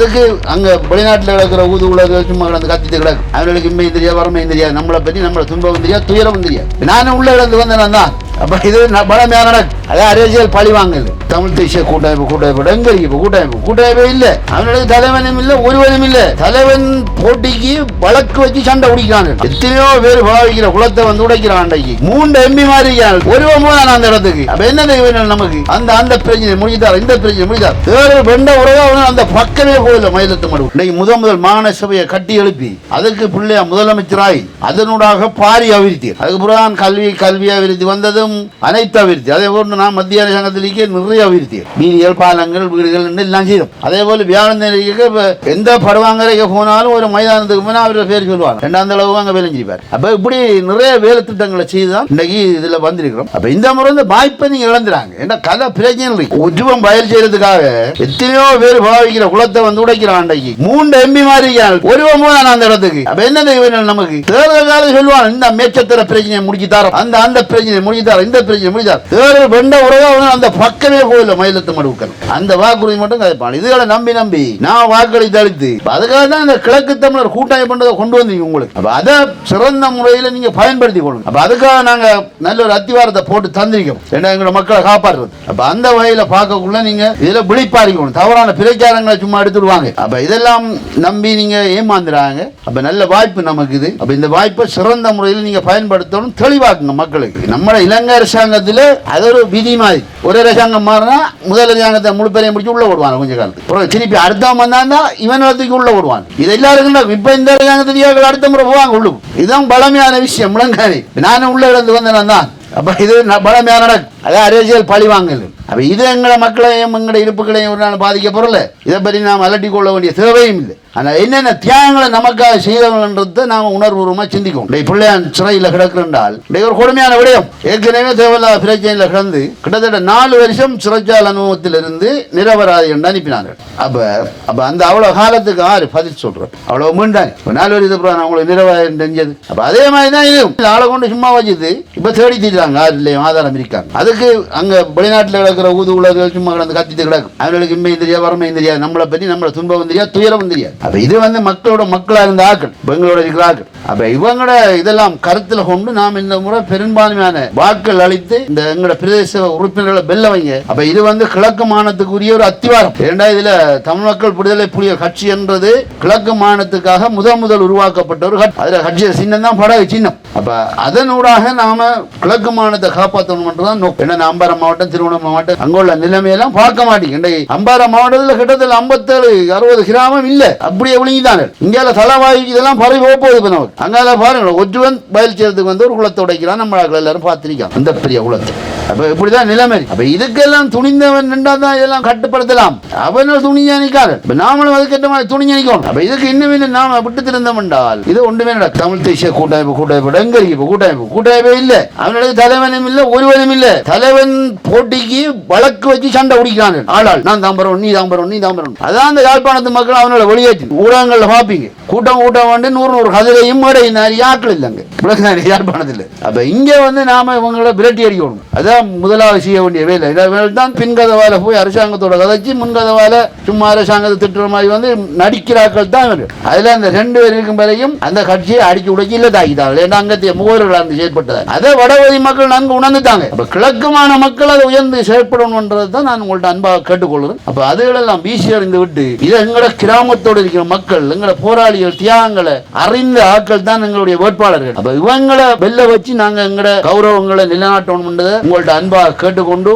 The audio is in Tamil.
அதுக்கு அங்க வெளிநாட்டில் கிடக்கிற ஊது உலக சும்மா கிடந்து கத்திட்டு கிடக்கு. அவர்களுக்கு இம்மையும் தெரியாது வறுமையும் தெரியாது. நம்மளை பற்றி நம்மளை துன்பம் தெரியாது துயரம் தெரியாது. நானும் உள்ள கிடந்து வந்தேன் தான். அப்போ இது ந- நடக்கும் அது அரசியல் பழி வாங்கல தமிழ் தேசிய கூட்டமைப்பு கூட்டமைப்பு எங்க இருக்கு? கூட்டமைப்பு. கூட்டமைப்பே இல்ல. அவனுடைய தலைவனும் இல்ல ஒருவனும் இல்ல. தலைவன் போட்டிக்கு வழக்கு வச்சு சண்டை பிடிக்கிறான். எத்தனையோ பேர் பாவிக்கிற குளத்தை வந்து உடைக்கிறான் அன்றைக்கு. மூன்று எம்பி மாதிரி ஒருவன் போதான் அந்த இடத்துக்கு. அப்ப என்ன வேணும் நமக்கு? அந்த அந்த பிரச்சனை முடிஞ்சார் இந்த பிரச்சனை முடிஞ்சார் வேறு வெண்ட உறவா அவன் அந்த பக்கமே போகல மயிலத்து மடு இன்னைக்கு முதல் முதல் மாகாண சபையை கட்டி எழுப்பி அதுக்கு பிள்ளையா முதலமைச்சராய் அதனூடாக பாரி அபிவிருத்தி அதுக்கு பிறகு கல்வி கல்வி அபிவிருத்தி வந்ததும் அனைத்து அபிவிருத்தி. அதே போன்று நான் மத்திய அரசாங்கத்திலேயே நிறைய அபிவிருத்தி வீதிகள் பாலங்கள் வீடுகள் எல்லாம் செய்யும் அதே போல வியாழந்தேரிக்கு எந்த படுவாங்கரைக்கு போனாலும் ஒரு மைதானத்துக்கு போனால் அவரோட பேர் சொல்லுவாங்க. ரெண்டாம் அளவு அங்கே வேலை செய்வார் அப்ப இப்படி நிறைய வேலை திட்டங்களை செய்து தான் இன்னைக்கு இதில் வந்திருக்கிறோம். அப்போ இந்த முறை வந்து வாய்ப்பை நீங்கள் இழந்துறாங்க. ஏன்னா கதை பிரச்சனை இருக்கு உருவம் பயல் செய்யறதுக்காக எத்தனையோ பேர் பாவிக்கிற குளத்தை வந்து உடைக்கிறான் அன்றைக்கு மூன்று எம்பி மாதிரி இருக்காங்க. ஒருவன் போதான் அந்த இடத்துக்கு. அப்போ என்ன வேணும் நமக்கு? தேர்தல் காலம் சொல்லுவாங்க இந்த மேச்சத்திர பிரச்சனையை முடிச்சு தரோம். அந்த அந்த பிரச்சனையை முடிச்சு தரோம் இந்த பிரச்சனை முடிச்சு தரோம். தேர்தல் வெண்ட உறவு அந்த பக்கமே போயில மயிலத்து மடுவுக்கள் அந்த வாக்குறுதி மட்டும் கதைப்பான் இதுகளை நம்பி நம்பி நான் வாக்களித்து அளித்து அதுக்காக தான் அந்த கிழக்கு தமிழர் கூட்டாயம் பண்றதை கொண்டு வந்தீங்க உங்களுக்கு. அப்ப அதை சிறந்த முறையில் நீங்க பயன்படுத்தி கொள்ளுங்க. அப்ப அதுக்காக நாங்க நல்ல ஒரு அத்திவாரத்தை போட்டு தந்திருக்கோம். ஏன்னா எங்களோட மக்களை காப்பாற்றுறது. அப்ப அந்த வகையில பார்க்கக்குள்ள நீங்க இதுல விழிப்பாரிக்கணும் தவறான பிரச்சாரங்களை சும்மா எடுத்துடுவாங்க அப்ப இதெல்லாம் நம்பி நீங்க ஏமாந்துறாங்க. அப்ப நல்ல வாய்ப்பு நமக்கு இது. அப்ப இந்த வாய்ப்பை சிறந்த முறையில் நீங்க பயன்படுத்தணும் தெளிவாக்குங்க மக்களுக்கு. நம்ம இலங்கை அரசாங்கத்தில் அது ஒரு விதி மாதிரி. ஒரு அரசாங்கம் மாறினா முதல் அரசாங்கத்தை முழு பேரையும் பிடிச்சி உள்ள ஓடுவாங்க கொஞ்ச காலத்துக்கு. திருப்பி அடுத்தவன் வந்தான்னா இவன் இடத்துக்கு உள்ள விடுவான் இது எல்லாருக்கும் இப்ப இந்த அரசாங்கத்துக்கு அடுத்த முறை போவாங்க உள்ளு இதுதான் பழமையான விஷயம் முழங்காரி நானும் உள்ள இருந்து வந்தேன் தான். அப்ப இது பழமையான பலமையான அதான் அரசியல் பழி வாங்கல் அப்போ இது எங்களை மக்களையும் எங்களோட இருப்புகளையும் ஒரு நாள் பாதிக்க போகிறல இதை பற்றி நாம் அலட்டி கொள்ள வேண்டிய தேவையும் இல்லை. ஆனால் என்னென்ன தியாகங்களை நமக்காக செய்தவங்கன்றதை நாம் உணர்வுபூர்வமாக சிந்திக்கும் டேய் பிள்ளையான் சிறையில் கிடக்குறால் டேய் ஒரு கொடுமையான விடயம். ஏற்கனவே தேவையில்லாத பிரச்சனையில் கிடந்து கிட்டத்தட்ட நாலு வருஷம் சிறைச்சால் அனுபவத்திலிருந்து நிரபராதி என்று அனுப்பினார்கள். அப்போ அப்போ அந்த அவ்வளோ காலத்துக்கு ஆறு பதில் சொல்கிறோம் அவ்வளோ மீண்டாங்க இப்போ நாலு வருஷத்துக்கு அப்புறம் நான் உங்களுக்கு நிரபராதி தெரிஞ்சது. அப்போ அதே மாதிரி தான் இது ஆளை கொண்டு சும்மா வச்சுது இப்போ தேடி தீர்றாங்க ஆறு இல்லையும் ஆதாரம் இருக்காங்க. அதுக்கு அங்கே வெளிநாட்டில் கிடக்க கிடக்கிற ஊது உலக சும்மா கிடந்து கத்திட்டு கிடக்கும் அவர்களுக்கு இம்மையும் தெரியாது வறுமையும் தெரியாது. நம்மளை பற்றி நம்மளை துன்பம் தெரியாது துயரம் தெரியாது. அப்போ இது வந்து மக்களோட மக்களாக இருந்த ஆக்கள் பெங்களோட இருக்கிற ஆக்கள். அப்போ இவங்களோட இதெல்லாம் கருத்தில் கொண்டு நாம் இந்த முறை பெரும்பான்மையான வாக்கள் அளித்து இந்த எங்களோட பிரதேச உறுப்பினர்களை வெல்ல வைங்க. அப்போ இது வந்து கிழக்கு மாநிலத்துக்குரிய ஒரு அத்திவாரம். இரண்டா இதுல தமிழ் மக்கள் விடுதலை புலிகள் கட்சி என்றது கிழக்கு மாநிலத்துக்காக முதல் முதல் உருவாக்கப்பட்ட ஒரு கட்சி. அதுல கட்சி சின்னம் தான் படகு சின்னம். அப்போ அதனூடாக நாம் கிழக்கு மாநிலத்தை காப்பாற்றணும் தான் நோக்கம். ஏன்னா அம்பாரம் மாவட்டம் திருவண்ணாமலை மாவட்டம் அங்குள்ள நிலைமையெல்லாம் பார்க்க மாட்டீங்க இன்றைக்கு அம்பாரம் மாவட்டத்தில் கிட்டத்தட்ட ஐம்பத்தேழு அறுபது கிராமம் இல்ல. அப்படியே விழுங்கிதாங்க இங்கால தலைவாய் இதெல்லாம் பரவி போகுது இப்போ நமக்கு. அங்கால பாருங்க ஒற்றுவன் பயில் செய்யறதுக்கு வந்து ஒரு குளத்தை உடைக்கிறான். நம்ம ஆட்கள் எல்லாரும் பார்த்துருக்கோம் அந்த பெரிய குளத்தை. அப்ப இப்படிதான் நிலைமை. அப்ப இதுக்கெல்லாம் துணிந்தவன் நின்றா தான் இதெல்லாம் கட்டுப்படுத்தலாம். அவனும் துணிஞ்சா நிக்காரு இப்ப நாமளும் அதுக்கேற்ற மாதிரி துணிஞ்சு நிக்கணும். அப்ப இதுக்கு இன்னும் இன்னும் நாம விட்டு திருந்தோம் என்றால் இது ஒன்றுமே நடக்கும் தமிழ் தேசிய கூட்டமைப்பு கூட்டமைப்பு எங்க இருக்கு கூட்டமைப்பு கூட்டமைப்பே இல்ல. அவனுக்கு தலைவனும் இல்ல ஒருவனும் இல்ல. தலைவன் போட்டிக்கு வழக்கு வச்சு சண்டை பிடிக்கிறான். ஆளாள் நான் தாம்பரம் நீ தாம்பரம் நீ தாம்பரம் அதான் அந்த யாழ்ப்பாணத்து மக்கள் அவனோட வெளியேற்றி. ஊடகங்கள்ல பாப்பீங்க கூட்டம் கூட்டம் வந்து நூறு நூறு கதிரையும் மேடையும் நிறைய ஆட்கள் இல்லைங்க. விளக்குதான் யாழ்ப்பாணத்தில். அப்ப இங்க வந்து நாம இவங்களை விரட்டி அடிக்கணும். அதான் முதலாவது செய்ய வேண்டிய வேலை. இதை தான் பின்கதவால போய் அரசாங்கத்தோட கதைச்சு முன்கதவால சும்மா அரசாங்கத்தை திட்டுற மாதிரி வந்து நடிக்கிறாக்கள் தான் அதுல அந்த ரெண்டு பேர் இருக்கும் வரையும் அந்த கட்சியை அடிச்சு உடைச்சு இல்ல தாக்கிட்டாங்க ஏன்னா அங்கத்திய முகவர்களாக இருந்து செயற்பட்டது அதை வடவதி மக்கள் நன்கு உணர்ந்துட்டாங்க. கிழக்குமான மக்கள் அதை உயர்ந்து செயற்படணும்ன்றது தான் நான் உங்கள்ட்ட அன்பாக கேட்டுக்கொள்கிறேன். அப்போ அதுகளெல்லாம் வீசி அறிந்து விட்டு இதை எங்களோட கிராமத்தோடு இருக்கிற மக்கள் எங்களோட போராளிகள் தியாகங்களை அறிந்த ஆட்கள் தான் எங்களுடைய வேட்பாளர்கள். அப்போ இவங்களை வெளில வச்சு நாங்க எங்களோட கௌரவங்களை நிலைநாட்டணும் உங்கள்ட்ட அன்பாக கேட்டுக்கொண்டு